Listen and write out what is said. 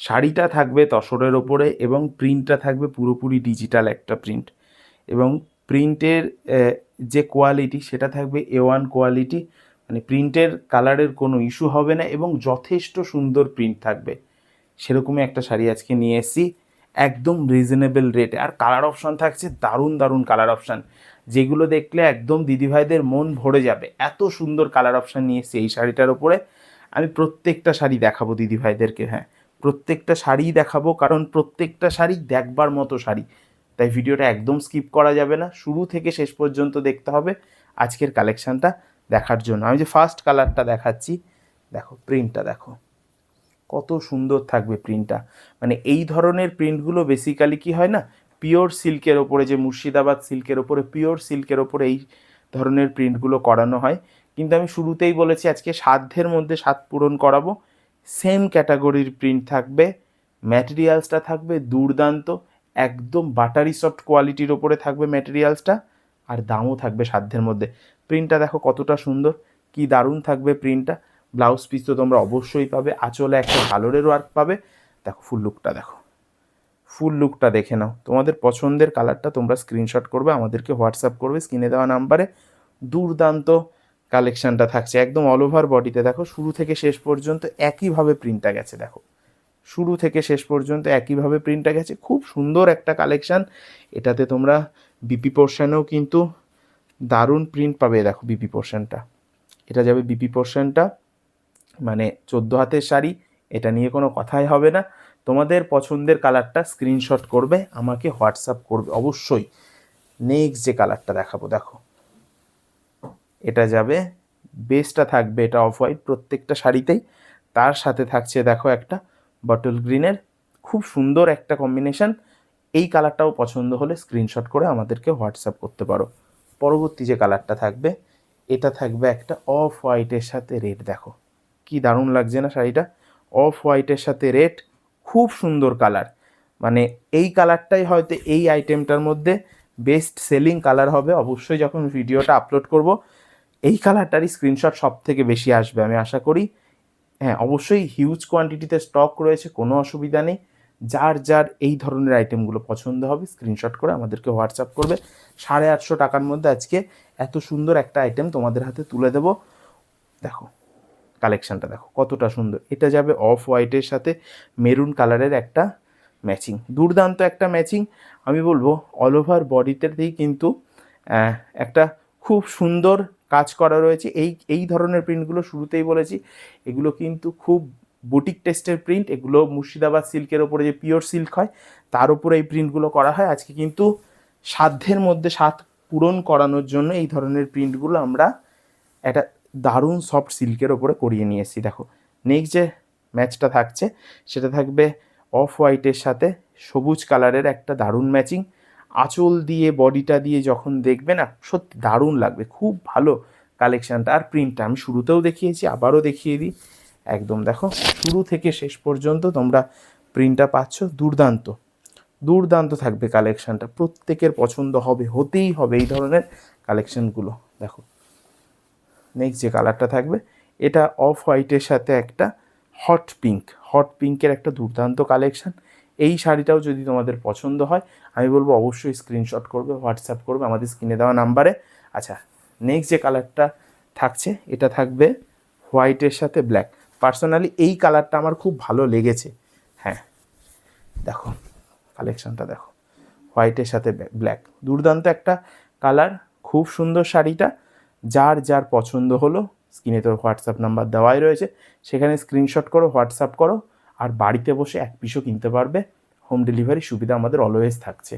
শাড়িটা থাকবে তসরের ওপরে এবং প্রিন্টটা থাকবে পুরোপুরি ডিজিটাল একটা প্রিন্ট এবং প্রিন্টের যে কোয়ালিটি সেটা থাকবে এ ওয়ান কোয়ালিটি মানে প্রিন্টের কালারের কোনো ইস্যু হবে না এবং যথেষ্ট সুন্দর প্রিন্ট থাকবে। সেরকমই একটা শাড়ি আজকে নিয়ে এসেছি, একদম রিজনেবল রেটে আর কালার অপশান থাকছে, দারুণ দারুণ কালার অপশান যেগুলো দেখলে একদম দিদিভাইদের মন ভরে যাবে। এত সুন্দর কালার অপশান নিয়ে এসেছি এই শাড়িটার ওপরে। আমি প্রত্যেকটা শাড়ি দেখাবো দিদিভাইদেরকে হ্যাঁ। প্রত্যেকটা শাড়িই দেখাবো, কারণ প্রত্যেকটা শাড়ি দেখবার মতো শাড়ি। তাই ভিডিওটা একদম স্কিপ করা যাবে না। শুরু থেকে শেষ পর্যন্ত দেখতে হবে আজকের কালেকশানটা দেখার জন্য। আমি যে ফার্স্ট কালারটা দেখাচ্ছি, দেখো প্রিন্টটা দেখো। কত সুন্দর থাকবে প্রিন্টটা মানে এই ধরনের প্রিন্টগুলো বেসিক্যালি কি হয় না পিওর সিল্কের ওপরে, যে মুর্শিদাবাদ সিল্কের ওপরে পিওর সিল্কের ওপরে এই ধরনের প্রিন্টগুলো করানো হয়। কিন্তু আমি শুরুতেই বলেছি, আজকে সাধ্যের মধ্যে স্বাদ পূরণ করাবো। সেম ক্যাটাগরির প্রিন্ট থাকবে, ম্যাটেরিয়ালসটা থাকবে দুর্দান্ত, একদম বাটারি সফট কোয়ালিটির ওপরে থাকবে ম্যাটেরিয়ালসটা, আর দামও থাকবে সাধ্যের মধ্যে। প্রিন্টটা দেখো কতটা সুন্দর, কি দারুণ থাকবে প্রিন্টটা। ব্লাউজ পিস তো তোমরা অবশ্যই পাবে, আঁচলে একটা ভালোরের ওয়ার্ক পাবে। দেখো ফুল লুকটা দেখো। ফুল লুকটা দেখে নাও। তোমাদের পছন্দের কালারটা তোমরা স্ক্রিনশট করবে, আমাদেরকে হোয়াটসঅ্যাপ করবে স্ক্রিনে দেওয়া নাম্বারে দুর্দান্ত কালেকশানটা থাকছে একদম অল ওভার বডিতে দেখো, শুরু থেকে শেষ পর্যন্ত একইভাবে প্রিন্টটা গেছে, দেখো। শুরু থেকে শেষ পর্যন্ত একইভাবে প্রিন্টটা গেছে। খুব সুন্দর একটা কালেকশান এটাতে তোমরা বিপি পোর্শনেও কিন্তু দারুণ প্রিন্ট পাবে, দেখো বিপি পোর্শনটা এটা যাবে বিপি পোর্শনটা মানে চোদ্দ হাতের শাড়ি। এটা নিয়ে কোনো কথাই হবে না। তোমাদের পছন্দের কালারটা স্ক্রিনশট করবে, আমাকে হোয়াটসঅ্যাপ করবে, অবশ্যই। নেক্সট যে কালারটা দেখাবো, দেখো। এটা যাবে বেসটা থাকবে এটা অফ হোয়াইট প্রত্যেকটা শাড়িতেই। তার সাথে থাকছে দেখো একটা বটল গ্রিনের খুব সুন্দর একটা কম্বিনেশন এই কালারটাও পছন্দ হলে স্ক্রিনশট করে আমাদেরকে হোয়াটসঅ্যাপ করতে পারো। পরবর্তী যে কালারটা থাকবে, এটা থাকবে একটা অফ হোয়াইটের সাথে রেড দেখো। কি দারুণ লাগছে না শাড়িটা? অফ হোয়াইটের সাথে রেড খুব সুন্দর কালার মানে এই কালারটাই হয়তো এই আইটেমটার মধ্যে বেস্ট সেলিং কালার হবে। অবশ্যই যখন ভিডিওটা আপলোড করব এই কালারটারই স্ক্রিনশট সব থেকে বেশি আসবে, আমি আশা করি। হ্যাঁ অবশ্যই হিউজ কোয়ান্টিটিতে স্টক রয়েছে, কোনো অসুবিধা নেই। যার যার এই ধরনের আইটেমগুলো পছন্দ হবে স্ক্রিনশট করে আমাদেরকে হোয়াটসঅ্যাপ করবে। সাড়ে আটশো টাকার মধ্যে আজকে এত সুন্দর একটা আইটেম তোমাদের হাতে তুলে দেবো। দেখো কালেকশানটা দেখো, কতটা সুন্দর। এটা যাবে অফ হোয়াইটের সাথে মেরুন কালারের একটা ম্যাচিং দুর্দান্ত একটা ম্যাচিং আমি বলব অল ওভার বডিতেই কিন্তু একটা খুব সুন্দর কাজ করা রয়েছে। এই এই ধরনের প্রিন্টগুলো শুরুতেই বলেছি, এগুলো কিন্তু খুব বুটিক টেস্টের প্রিন্ট এগুলো মুর্শিদাবাদ সিল্কের ওপরে যে পিওর সিল্ক হয়, তার উপরে এই প্রিন্টগুলো করা হয়। আজকে কিন্তু সাধ্যের মধ্যে স্বাদ পূরণ করানোর জন্য এই ধরনের প্রিন্টগুলো আমরা একটা দারুণ সফট সিল্কের ওপরে করিয়ে নিয়ে এসেছি। দেখো নেক্সট যে ম্যাচটা থাকছে, সেটা থাকবে অফ হোয়াইটের সাথে সবুজ কালারের একটা দারুণ ম্যাচিং আঁচল দিয়ে, বডিটা দিয়ে যখন দেখবে না, সত্যি দারুণ লাগবে। খুব ভালো কালেকশানটা। আর প্রিন্টটা আমি শুরুতেও দেখিয়েছি, আবারও দেখিয়ে দিই। একদম দেখো, শুরু থেকে শেষ পর্যন্ত তোমরা প্রিন্টটা পাচ্ছ। দুর্দান্ত দুর্দান্ত থাকবে কালেকশানটা। প্রত্যেকের পছন্দ হবে, হতেই হবে এই ধরনের কালেকশানগুলো। দেখো নেক্সট যে কালারটা থাকবে, এটা অফ হোয়াইটের সাথে একটা হট পিঙ্ক হট পিঙ্কের একটা দুর্দান্ত কালেকশান। এই শাড়িটাও যদি তোমাদের পছন্দ হয়, আমি বলব অবশ্যই স্ক্রিনশট করবে হোয়াটসঅ্যাপ করবে, আমাদের স্ক্রিনে দেওয়া নাম্বারে আচ্ছা নেক্সট যে কালারটা থাকছে, এটা থাকবে হোয়াইটের সাথে ব্ল্যাক পার্সোনালি এই কালারটা আমার খুব ভালো লেগেছে। হ্যাঁ দেখো কালেকশানটা দেখো। হোয়াইটের সাথে ব্ল্যাক দুর্দান্ত একটা কালার খুব সুন্দর শাড়িটা। যার যার পছন্দ হলো স্ক্রিনে তোর হোয়াটসঅ্যাপ নাম্বার দেওয়াই রয়েছে। সেখানে স্ক্রিনশট করো হোয়াটসঅ্যাপ করো। আর বাড়িতে বসে এক পিসও কিনতে পারবে। হোম ডেলিভারি সুবিধা আমাদের অলওয়েজ থাকছে।